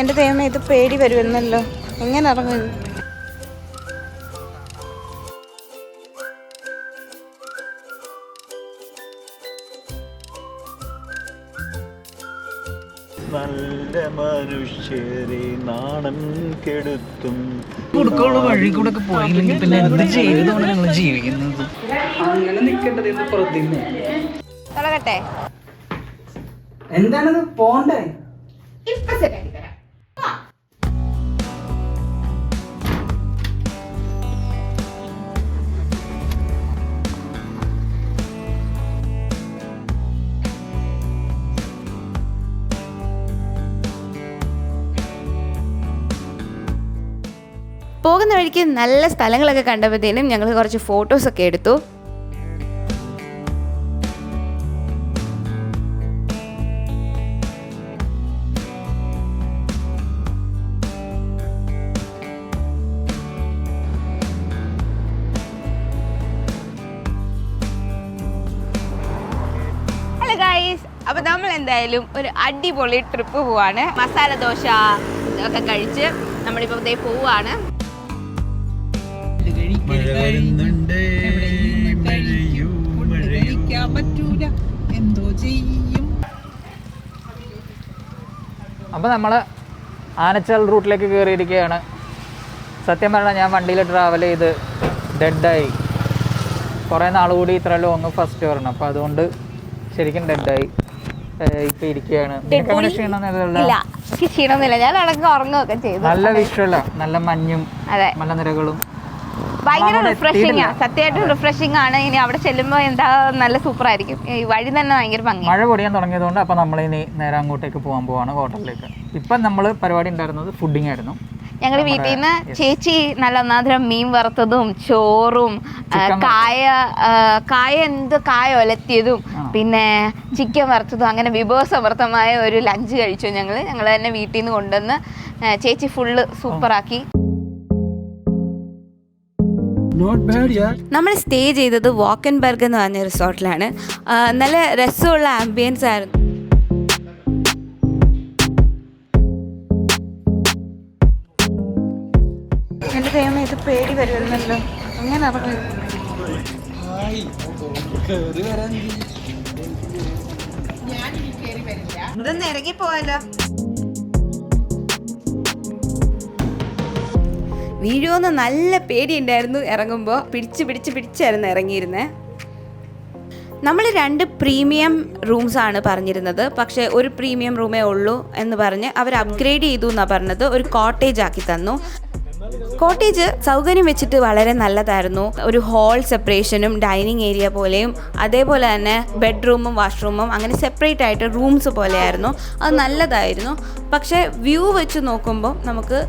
എന്റെ ദൈവമേ ഇത് പേടി വരുമെന്നല്ലോ. എങ്ങനെ ഇറങ്ങും? നല്ല മനുഷ്യരെ നാണം കെടുത്തും. കൊടുക്കുള്ള വഴി കൂടെ ഒക്കെ പോയില്ലെങ്കിൽ പിന്നെ എന്ത് ജീവിതമാണ് ഞങ്ങൾ ജീവിക്കുന്നത്? അങ്ങനെ നിൽക്കേണ്ടത് പ്രതിമ തുടങ്ങട്ടെ. എന്താണത്? പോണ്ടേ. പോകുന്ന വഴിക്ക് നല്ല സ്ഥലങ്ങളൊക്കെ കണ്ടപ്പോഴത്തേനും ഞങ്ങൾ കുറച്ച് ഫോട്ടോസൊക്കെ എടുത്തു. എന്തായാലും ഒരു അടിപൊളി ട്രിപ്പ് പോവാണ്. മസാല ദോശ ഒക്കെ കഴിച്ച് നമ്മളിപ്പോൾ ഇതേ പോവാണ്. എന്തോ ചെയ്യും. അപ്പോൾ നമ്മൾ ആനച്ചാൽ റൂട്ടിലേക്ക് കയറിയിരിക്കുകയാണ് സത്യം പറഞ്ഞാൽ ഞാൻ വണ്ടിയിൽ ട്രാവൽ ചെയ്ത് ഡെഡായി കുറേ നാൾ കൂടി ഇത്ര ലോങ് ഫസ്റ്റ് വരണം. അപ്പോൾ അതുകൊണ്ട് ശരിക്കും ഡെഡായി ഇപ്പം ഇരിക്കുകയാണ്? ഇല്ല. എനിക്ക് ക്ഷീണമൊന്നുമില്ല. ഞാൻ അടക്കം ഉറങ്ങുകയൊക്കെ ചെയ്തു. നല്ല വിഷ്വലാ. നല്ല മഞ്ഞും അതെ. ഭയങ്കര റിഫ്രഷിംഗ് ആണ് സത്യമായിട്ടും റിഫ്രഷിംഗ് ആണ്. ഇനി അവിടെ ചെല്ലുമ്പോൾ എന്താ നല്ല സൂപ്പർ ആയിരിക്കും ഈ വഴി തന്നെ ഭയങ്കര ഭംഗി മഴ പൊടിയാൻ തുടങ്ങിയതുകൊണ്ട് അപ്പൊ നമ്മൾ ഇനി നേരെ അങ്ങോട്ടേക്ക് പോകാൻ പോവാണ് ഹോട്ടലിലേക്ക്. ഇപ്പം നമ്മൾ പരിപാടി ഉണ്ടായിരുന്നത് ഫുഡിംഗ് ആയിരുന്നു. ഞങ്ങൾ വീട്ടിൽ നിന്ന് ചേച്ചി നല്ല ഒന്നാന്തരം മീൻ വറുത്തതും ചോറും കായ കായ എന്ത് കായ ഒലത്തിയതും പിന്നെ ചിക്കൻ വറുത്തതും അങ്ങനെ വിഭവസമൃദ്ധമായ ഒരു ലഞ്ച് കഴിച്ചു ഞങ്ങൾ ഞങ്ങൾ തന്നെ വീട്ടിൽ നിന്ന് കൊണ്ടുവന്ന് ചേച്ചി ഫുള്ള് സൂപ്പറാക്കി നമ്മൾ സ്റ്റേ ചെയ്തത് വാക്കൻബർഗ് എന്ന് പറഞ്ഞ റിസോർട്ടിലാണ് നല്ല രസമുള്ള ആംബിയൻസ് ആയിരുന്നു. എന്റെ ദൈവമേ ഇത് പേടി വരുമെന്നല്ലോ അങ്ങനെ ഇറങ്ങും ഇതൊന്ന് ഇറങ്ങി പോവാലോ. വീഴുമെന്ന് നല്ല പേടിയുണ്ടായിരുന്നു ഇറങ്ങുമ്പോൾ പിടിച്ച് പിടിച്ച് പിടിച്ചായിരുന്നു ഇറങ്ങിയിരുന്നത് നമ്മൾ രണ്ട് പ്രീമിയം റൂംസ് ആണ് പറഞ്ഞിരുന്നത്. പക്ഷേ ഒരു പ്രീമിയം റൂമേ ഉള്ളൂ എന്ന് പറഞ്ഞ് അവർ അപ്ഗ്രേഡ് ചെയ്തു എന്നാണ് പറഞ്ഞത്. ഒരു കോട്ടേജ് ആക്കി തന്നു. കോട്ടേജ് സൗകര്യം വെച്ചിട്ട് വളരെ നല്ലതായിരുന്നു. ഒരു ഹോൾ സെപ്പറേഷനും ഡൈനിങ് ഏരിയ പോലെയും അതേപോലെ തന്നെ ബെഡ്റൂമും വാഷ്റൂമും അങ്ങനെ സെപ്പറേറ്റ് ആയിട്ട് റൂംസ് പോലെയായിരുന്നു. അത് നല്ലതായിരുന്നു. പക്ഷേ വ്യൂ വെച്ച് നോക്കുമ്പോൾ നമുക്ക്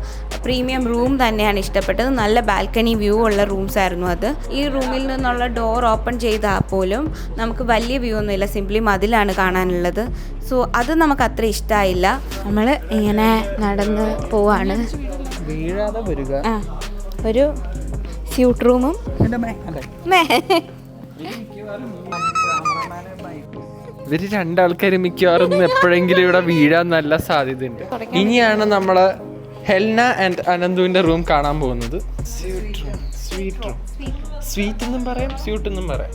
പ്രീമിയം റൂം തന്നെയാണ് ഇഷ്ടപ്പെട്ടത്. നല്ല ബാൽക്കണി വ്യൂ ഉള്ള റൂംസ് ആയിരുന്നു അത്. ഈ റൂമിൽ നിന്നുള്ള ഡോർ ഓപ്പൺ ചെയ്താൽ പോലും നമുക്ക് വലിയ വ്യൂ ഒന്നുമില്ല. സിംപ്ലി മതിലാണ് കാണാനുള്ളത്. സോ അത് നമുക്ക് അത്ര ഇഷ്ടമായില്ല നമ്മൾ ഇങ്ങനെ നടന്ന് പോവാണ്. വീഴാതെ വരിക. ആ ഒരു സ്യൂട്ട് റൂമും. ഇവർ രണ്ടാൾക്കാര് മിക്കവാറും എപ്പോഴെങ്കിലും ഇവിടെ വീഴാൻ നല്ല സാധ്യതയുണ്ട്. ഇനിയാണ് നമ്മൾ ഹെൽന ആൻഡ് അനന്തുവിന്റെ റൂം കാണാൻ പോകുന്നത്. Sweet room sweet room sweet എന്നും പറയാം സ്യൂട്ട് എന്നും പറയാം.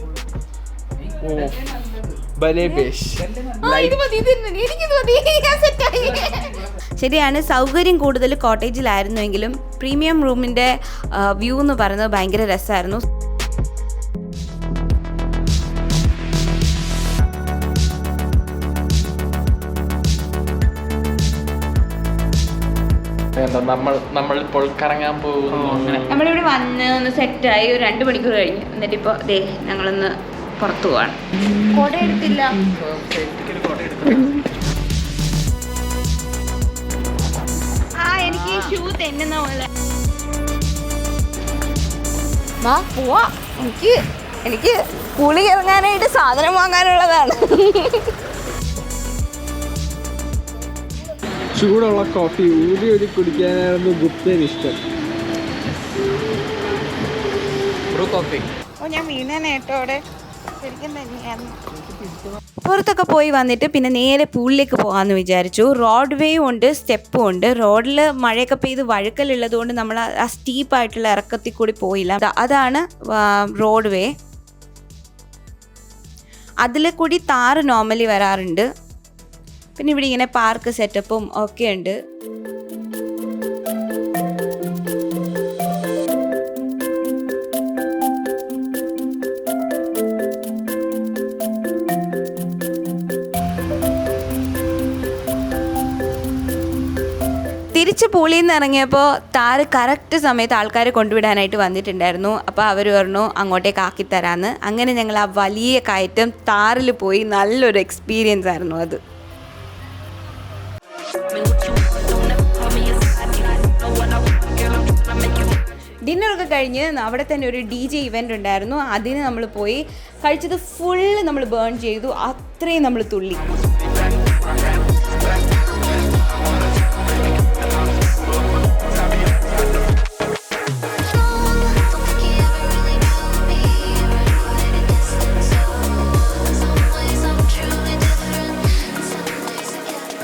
ഓ ബലേ ബേഷ്. ശരിയാണ് സൗകര്യം കൂടുതൽ കോട്ടേജിലായിരുന്നുവെങ്കിലും പ്രീമിയം റൂമിന്റെ വ്യൂ എന്ന് പറയുന്നത് ഭയങ്കര രസമായിരുന്നു. നമ്മൾ നമ്മൾ ഇപ്പോൾ കറങ്ങാൻ പോകുന്നു. നമ്മളിവിടെ വന്ന് ഒന്ന് സെറ്റായി ഒരു രണ്ട് മണിക്കൂർ കഴിഞ്ഞു. എന്നിട്ട് ഇപ്പോൾ ദേ ഞങ്ങളൊന്ന് പുറത്തു പോവാണ്. കോട്ടയെടുത്തില്ല എടുത്തില്ല. എനിക്ക് ഷൂ തെന്നുന്ന പോലെ. മാ പോവാ. എനിക്ക് എനിക്ക് പുളി ഇറങ്ങാനായിട്ട് സാധനം വാങ്ങാനുള്ളതാണ്. ചൂടുള്ള കോഫി ഊതി ഊരി കുടിക്കാനായിരുന്നു ഗുപ്തന് ഇഷ്ടം. ഓ ഞാൻ വീണേനെ കേട്ടോ അവിടെ. പുറത്തൊക്കെ പോയി വന്നിട്ട് പിന്നെ നേരെ പൂളിലേക്ക് പോകാമെന്ന് വിചാരിച്ചു. റോഡ് വേയും ഉണ്ട് സ്റ്റെപ്പും ഉണ്ട്. റോഡിൽ മഴയൊക്കെ പെയ്ത് വഴുക്കലുള്ളത് കൊണ്ട് നമ്മൾ ആ സ്റ്റീപ്പായിട്ടുള്ള ഇറക്കത്തിൽ കൂടി പോയില്ല. അതാണ് റോഡ് വേ അതിൽ കൂടി താറ് നോർമലി വരാറുണ്ട്. പിന്നെ ഇവിടെ ഇങ്ങനെ പാർക്ക് സെറ്റപ്പും ഒക്കെ ഉണ്ട്. തിരിച്ച് പൂളിയിൽ നിന്ന് ഇറങ്ങിയപ്പോൾ താറ് കറക്റ്റ് സമയത്ത് ആൾക്കാരെ കൊണ്ടുവിടാനായിട്ട് വന്നിട്ടുണ്ടായിരുന്നു. അപ്പോൾ അവർ പറഞ്ഞു അങ്ങോട്ടേക്ക് ആക്കി തരാമെന്ന് അങ്ങനെ ഞങ്ങൾ ആ വലിയ കയറ്റം താറിൽ പോയി നല്ലൊരു എക്സ്പീരിയൻസ് ആയിരുന്നു അത്. ഡിന്നറൊക്കെ കഴിഞ്ഞ് അവിടെ തന്നെ ഒരു ഡി ജെ ഇവന്റ് ഉണ്ടായിരുന്നു. അതിന് നമ്മൾ പോയി കഴിച്ചത് ഫുള്ള് നമ്മൾ ബേൺ ചെയ്തു. അത്രയും നമ്മൾ തുള്ളി.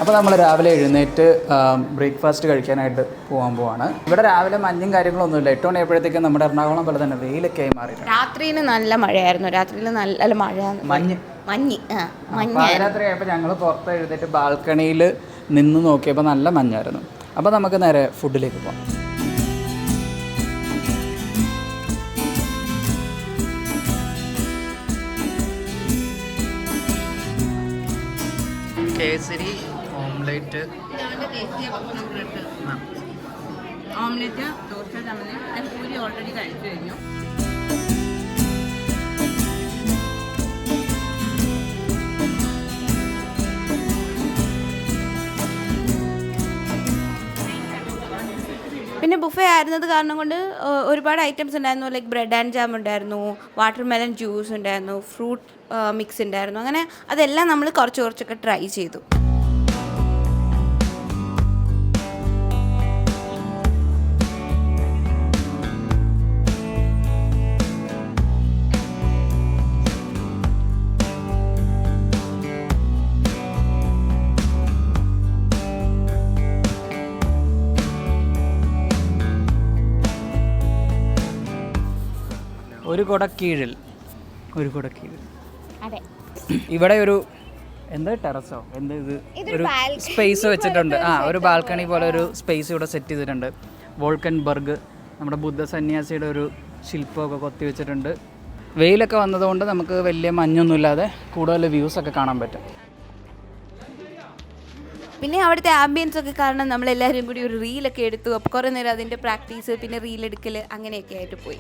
അപ്പോൾ നമ്മൾ രാവിലെ എഴുന്നേറ്റ് ബ്രേക്ക്ഫാസ്റ്റ് കഴിക്കാനായിട്ട് പോകാൻ പോവാണ്. ഇവിടെ രാവിലെ മഞ്ഞും കാര്യങ്ങളൊന്നുമില്ല. എട്ട് മണിയപ്പോഴത്തേക്കും നമ്മുടെ എറണാകുളം പോലെ തന്നെ വെയിലൊക്കെ ആയി മാറി രാത്രിയിൽ നല്ല മഴയായിരുന്നു. രാത്രിയിൽ നല്ല മഴ മഞ്ഞ്. മഞ്ഞ് പാതിരാത്രി ആയപ്പോൾ ഞങ്ങൾ പുറത്ത് എഴുന്നേറ്റ് ബാൽക്കണിയിൽ നിന്ന് നോക്കിയപ്പോൾ നല്ല മഞ്ഞായിരുന്നു. അപ്പോൾ നമുക്ക് നേരെ ഫുഡിലേക്ക് പോകാം കേസരി ഓംലെറ്റ് ദോശ പൂരി ഓൾറെഡി കഴിച്ചു കഴിഞ്ഞു. പിന്നെ ബുഫേ ആയിരുന്നത് കാരണം കൊണ്ട് ഒരുപാട് ഐറ്റംസ് ഉണ്ടായിരുന്നു ലൈക്ക് ബ്രെഡ് ആൻഡ് ജാം ഉണ്ടായിരുന്നു വാട്ടർ മെലൺ ജ്യൂസ് ഉണ്ടായിരുന്നു ഫ്രൂട്ട് മിക്സ് ഉണ്ടായിരുന്നു. അങ്ങനെ അതെല്ലാം നമ്മൾ കുറച്ച് കുറച്ചൊക്കെ ട്രൈ ചെയ്തു. ഒരു കുടക്കീഴിൽ. ഒരു കുടക്കീഴിൽ. അതെ. ഇവിടെ ഒരു എന്താ ടെറസോ? എന്താ ഇത്? ഒരു സ്പേസ് വെച്ചിട്ടുണ്ട്. ആ ഒരു ബാൽക്കണി പോലെ ഒരു സ്പേസ് ഇവിടെ സെറ്റ് ചെയ്തിട്ടുണ്ട്. വോൾക്കൻ ബർഗ് നമ്മുടെ ബുദ്ധ സന്യാസിയുടെ ഒരു ശില്പമൊക്കെ കൊത്തി വെച്ചിട്ടുണ്ട്. വെയിലൊക്കെ വന്നതുകൊണ്ട് നമുക്ക് വലിയ മഞ്ഞൊന്നുമില്ലാതെ കൂടുതൽ വ്യൂസ് ഒക്കെ കാണാൻ പറ്റും. പിന്നെ അവിടുത്തെ ആംബിയൻസ് ഒക്കെ കാരണം നമ്മളെല്ലാവരും കൂടി ഒരു റീലൊക്കെ എടുത്തു. കുറേ നേരം അതിന്റെ പ്രാക്ടീസ് പിന്നെ റീലെടുക്കൽ അങ്ങനെയൊക്കെ ആയിട്ട് പോയി.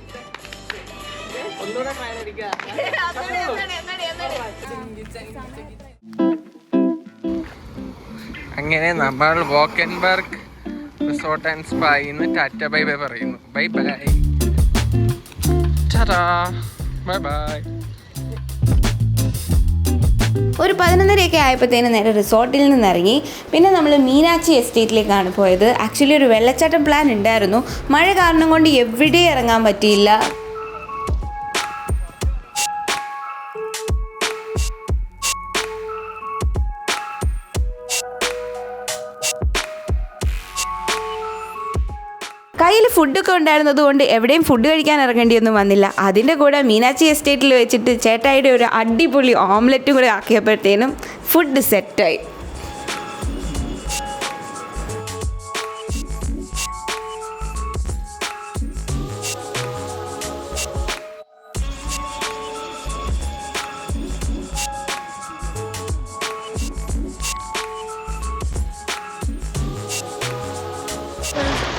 അങ്ങനെ നമ്മൾ വോക്കൻബർഗ് റിസോർട്ട് ആൻഡ് സ്പായിന്ന് ടാറ്റ ബൈ ബൈ പറയുന്നു. Bye bye. Bye bye. ഒരു പതിനൊന്നരയൊക്കെ ആയപ്പോഴത്തേനും നേരെ റിസോർട്ടിൽ നിന്ന് ഇറങ്ങി പിന്നെ നമ്മൾ മീനാക്ഷി എസ്റ്റേറ്റിലേക്കാണ് പോയത്. ആക്ച്വലി ഒരു വെള്ളച്ചാട്ടം പ്ലാൻ ഉണ്ടായിരുന്നു. മഴ കാരണം കൊണ്ട് എവിടെ ഇറങ്ങാൻ പറ്റിയില്ല. ഫുഡൊക്കെ ഉണ്ടായിരുന്നത് കൊണ്ട് എവിടെയും ഫുഡ് കഴിക്കാൻ ഇറങ്ങേണ്ടിയൊന്നും വന്നില്ല. അതിന്റെ കൂടെ മീനാച്ചി എസ്റ്റേറ്റിൽ വെച്ചിട്ട് ചേട്ടായിയുടെ ഒരു അടിപൊളി ഓംലെറ്റും കൂടെ ആക്കിയപ്പോഴത്തേനും ഫുഡ് സെറ്റായി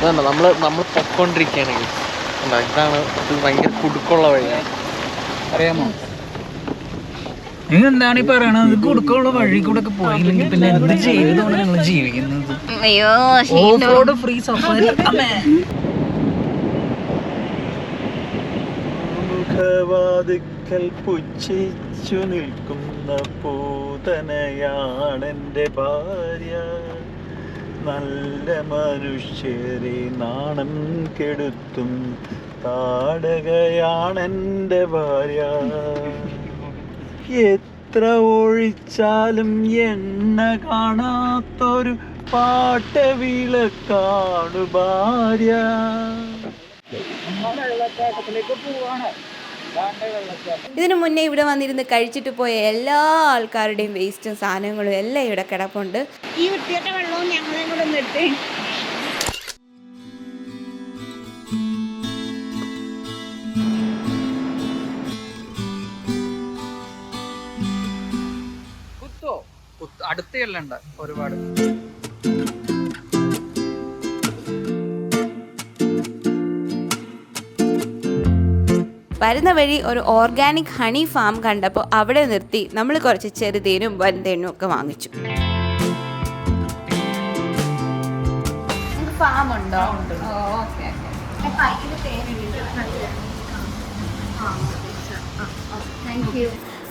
ഇതാണ് നമ്മൾ നമ്മൾ പൊക്കോണ്ടിരിക്കുകയാണെങ്കിൽ കണ്ടോ? ഇതാണ് ഇത് ഭയങ്കര കുടുക്കുള്ള വഴിയാണ് അറിയാമോ? നിങ്ങൾ എന്താണ് ഈ പറയണത്? കൊടുക്കുള്ള വഴി കൂടെ ഒക്കെ പോയില്ലെങ്കിൽ പിന്നെ എന്ത് ജീവിതമാണ് ഞങ്ങൾ ജീവിക്കുന്നത്? Off road free safari. മുഖവാതിക്കൽ പുച്ഛിച്ചു നിൽക്കുന്ന പൂതനയാണെന്റെ ഭാര്യ. നല്ല മനുഷ്യരെ നാണം കെടുത്തും. താടകയാണെന്റെ ഭാര്യ. എത്ര ഒഴിച്ചാലും എണ്ണ കാണാത്തൊരു പാട്ടവിളക്കാണു ഭാര്യ. ഇതിനു മുന്നേ ഇവിടെ വന്നിരുന്ന് കഴിച്ചിട്ട് പോയ എല്ലാ ആൾക്കാരുടെയും വേസ്റ്റും സാധനങ്ങളും എല്ലാം ഇവിടെ കിടപ്പുണ്ട്. ഈ വൃത്തിയുടെ വെള്ളവും ഞങ്ങളെയും കൂടെ നിർത്തി അടുത്തല്ല ഒരുപാട്. വരുന്ന വഴി ഒരു ഓർഗാനിക് ഹണി ഫാം കണ്ടപ്പോൾ അവിടെ നിർത്തി നമ്മൾ കുറച്ച് ചെറുതേനും വലുതേനും ഒക്കെ വാങ്ങിച്ചു. ഫാം ഉണ്ടോ? ഓക്കെ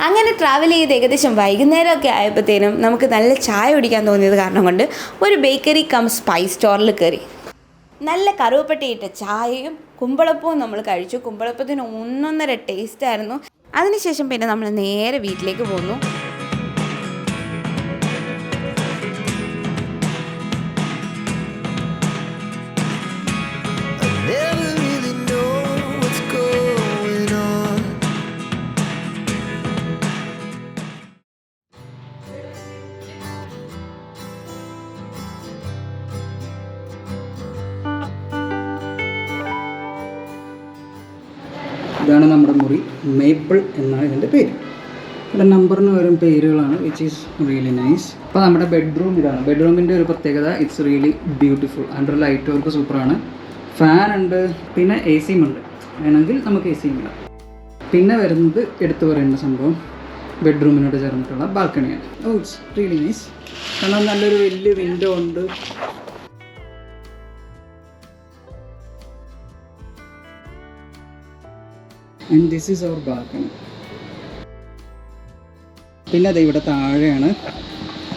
അങ്ങനെ ട്രാവൽ ചെയ്ത് ഏകദേശം വൈകുന്നേരമൊക്കെ ആയപ്പോഴത്തേനും നമുക്ക് നല്ല ചായ കുടിക്കാൻ തോന്നിയത് കാരണം കൊണ്ട് ഒരു ബേക്കറി കം സ്പൈസ് സ്റ്റോറിൽ കയറി നല്ല കറുവപ്പെട്ടിയിട്ട ചായയും കുമ്പളപ്പവും നമ്മൾ കഴിച്ചു. കുമ്പളപ്പത്തിന് ഒന്നൊന്നര ടേസ്റ്റ് ആയിരുന്നു. അതിനുശേഷം പിന്നെ നമ്മൾ നേരെ വീട്ടിലേക്ക് പോന്നു. ഇതാണ് നമ്മുടെ മുറി മേപ്പിൾ എന്നാണ് ഇതിന്റെ പേര്. ഇവിടെ നമ്പറിന് വരും പേരുകളാണ് വിച്ച് ഈസ് റിയലി നൈസ് അപ്പോൾ നമ്മുടെ ബെഡ്റൂം ഇതാണ്. ബെഡ്റൂമിന്റെ ഒരു പ്രത്യേകത it's really beautiful under light work സൂപ്പറാണ് ഫാൻ ഉണ്ട് പിന്നെ എ സിയും ഉണ്ട്. വേണമെങ്കിൽ നമുക്ക് എ സിയും ഇടാം. പിന്നെ വരുന്നത് എടുത്തു പറയേണ്ട സംഭവം ബെഡ്റൂമിനോട് ചേർന്നിട്ടുള്ള ബാൽക്കണിയാണ് ഓ ഇറ്റ്സ് റിയലി നൈസ് കാരണം നല്ലൊരു വലിയ വിൻഡോ ഉണ്ട്. And this is our balcony പിന്നെ അത് ഇവിടെ താഴെയാണ്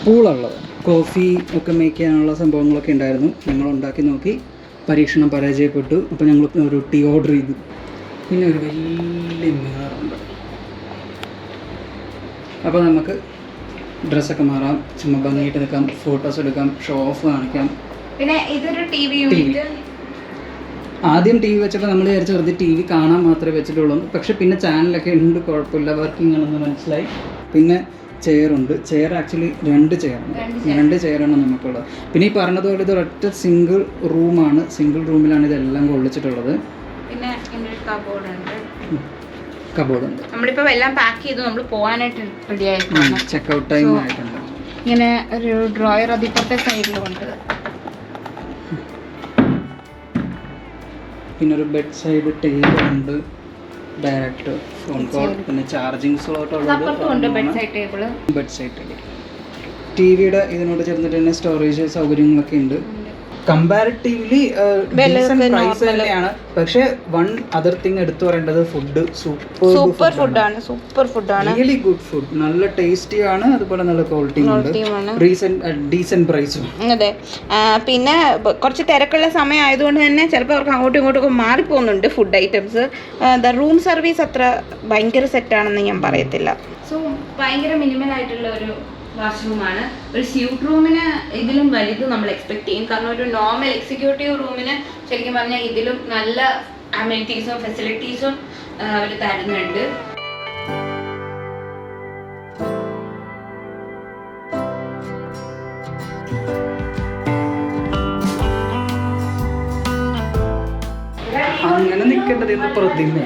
പൂളുള്ളത്. കോഫി ഒക്കെ മേക്ക് ചെയ്യാനുള്ള സംഭവങ്ങളൊക്കെ ഉണ്ടായിരുന്നു. ഞങ്ങൾ ഉണ്ടാക്കി നോക്കി. പരീക്ഷണം പരാജയപ്പെട്ടു. അപ്പോൾ ഞങ്ങൾ ഒരു ടീ ഓർഡർ ചെയ്തു. പിന്നെ ഒരു വലിയ മിററുണ്ട് അപ്പോൾ നമുക്ക് ഡ്രസ്സൊക്കെ മാറാം. ചുമ്മാ ഭംഗിയായിട്ട് നിൽക്കാം. ഫോട്ടോസ് എടുക്കാം. ഷോ ഓഫ് കാണിക്കാം. പിന്നെ ഇതൊരു ടി വി യൂണിറ്റ് ആദ്യം ടി വി വെച്ചപ്പോൾ നമ്മൾ വിചാരിച്ചു വെറുതെ ടി വി കാണാൻ മാത്രമേ വെച്ചിട്ടുള്ളൂ. പക്ഷെ പിന്നെ ചാനലൊക്കെ ഉണ്ട് കുഴപ്പമില്ല. വർക്കിംഗ് ആണെന്ന് മനസ്സിലായി. പിന്നെ ചെയറുണ്ട് ചെയർ ആക്ച്വലി രണ്ട് ചെയറാണ് രണ്ട് ചെയറാണ് നമുക്കുള്ളത്. പിന്നെ ഈ പറഞ്ഞതുപോലെ ഇത് ഒറ്റ സിംഗിൾ റൂമാണ് സിംഗിൾ റൂമിലാണ് ഇതെല്ലാം കൊള്ളിച്ചിട്ടുള്ളത്. പിന്നെ കബോർഡ് ഉണ്ട്. കബോർഡ് ഉണ്ട്. നമ്മളിപ്പോൾ എല്ലാം പാക്ക് ചെയ്തു. നമ്മൾ പോകാനായിട്ട് റെഡി ആയിട്ടുണ്ട്. ചെക്കൗട്ട് ടൈം ആയിട്ടുണ്ട്. ഇങ്ങനെ ഒരു ഡ്രോയർ അതിപ്പുറത്തെ സൈഡിലുണ്ട് പിന്നെ ഒരു ബെഡ് സൈഡ് ടേബിൾ ഉണ്ട് ഡയറക്റ്റ് ഫോൺ കോൾ പിന്നെ ചാർജിങ് സ്ലോട്ട് ഉള്ളത് ബെഡ് സൈഡ് ടേബിൾ ടി വിയുടെ ഇതിനോട് ചേർന്നിട്ട് തന്നെ സ്റ്റോറേജ് സൗകര്യങ്ങളൊക്കെ ഉണ്ട്. കമ്പാരിറ്റീവ്ലി പ്രൈസ് തന്നെയാണ്. പക്ഷെ വൺ അതർ തിങ് എടുത്തു പറയേണ്ടത് ഫുഡ് സൂപ്പർ സൂപ്പർ ഫുഡാണ് സൂപ്പർ ഫുഡാണ് റിയലി ഗുഡ് ഫുഡ് നല്ല ടേസ്റ്റി ആണ് അതുപോലെ നല്ല ക്വാളിറ്റിയും ഉണ്ട്. റീസെന്റ് ഡീസെന്റ് പ്രൈസും അതെ. പിന്നെ കുറച്ച് തിരക്കുള്ള സമയം ആയതുകൊണ്ട് തന്നെ ചിലപ്പോൾ അവർക്ക് അങ്ങോട്ടും ഇങ്ങോട്ടും ഒക്കെ മാറിപ്പോകുന്നുണ്ട് food items the room service അത്ര ഭയങ്കര സെറ്റാണെന്ന് ഞാൻ പറയത്തില്ല. സോ ഭയങ്കര മിനിമൽ ആയിട്ടുള്ള ഒരു വാഷ്റൂമാണ് ഒരു സ്യൂട്ട് റൂമിന് ഇതിലും വലുത് നമ്മൾ എക്സ്പെക്ട് ചെയ്യും. കാരണം ഒരു നോർമൽ എക്സിക്യൂട്ടീവ് റൂമിന് ശരിക്കും പറഞ്ഞാൽ ഇതിലും നല്ല അമ്യൂണിറ്റീസും ഫെസിലിറ്റീസും അവർ തരുന്നുണ്ട്. അങ്ങനെ നിൽക്കേണ്ടത് ഇത് പ്രതിമ